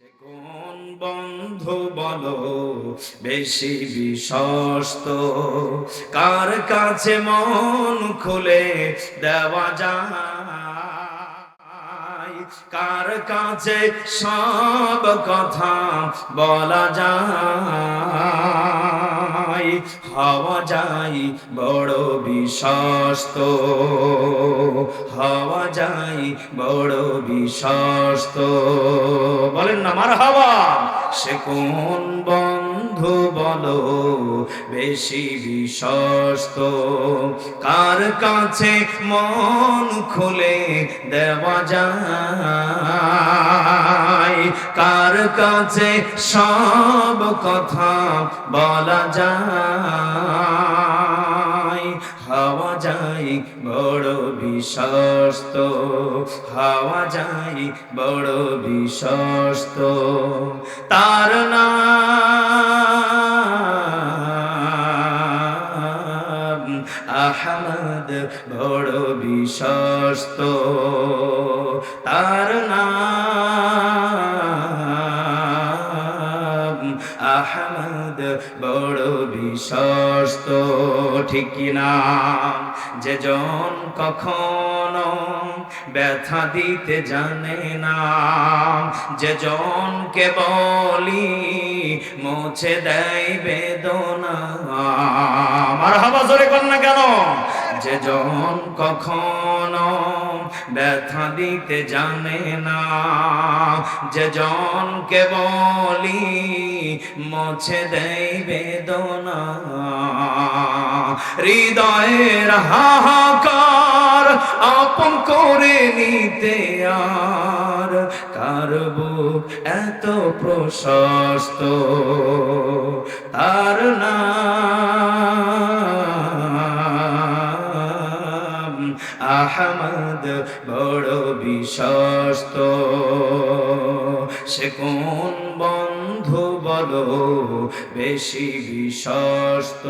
কোন বন্ধু বলো, বেশি বিশ্বস্ত। কার কাছে মন খুলে দেওয়া যায়? কার কাছে সব কথা বলা যায়? যায়, বড় বিশ্বস্ত। হওয়া যায়, বড় বিশ্বস্ত। বলেন না আমার হাওয়া। সে কোন বন্ধু বলো, বেশি বিশ্বস্ত। কার কাছে মন খুলে দেওয়া যায়? কার কাছে সব কথা বলা যায়? হাওয়া যায় বড় বিশ্বস্ত, হাওয়া যায় বড় বিশ্বস্ত। তার না আহমদ বড় বিশ্বস্ত। তার নাম আহমদ বড় বিশ্বস্ত, ঠিক না যে জন কখনো ব্যথা দিতে জানে না। যে জনকে বলি মুছে দেয় বেদনা। আমার হাবা জোরে কর না কেন? যে জন কখনো ব্যথা দিতে জানে না। যে জনকে বলি মুছে দেয় বেদনা হৃদয়ের হাহাকার আপন করে নিতে আর কার বুক এত প্রশস্ত? তার নাম আহমদ বড় বিশ্বস্ত। সে কোন বন্ধু বলো বেশি বিশ্বস্ত।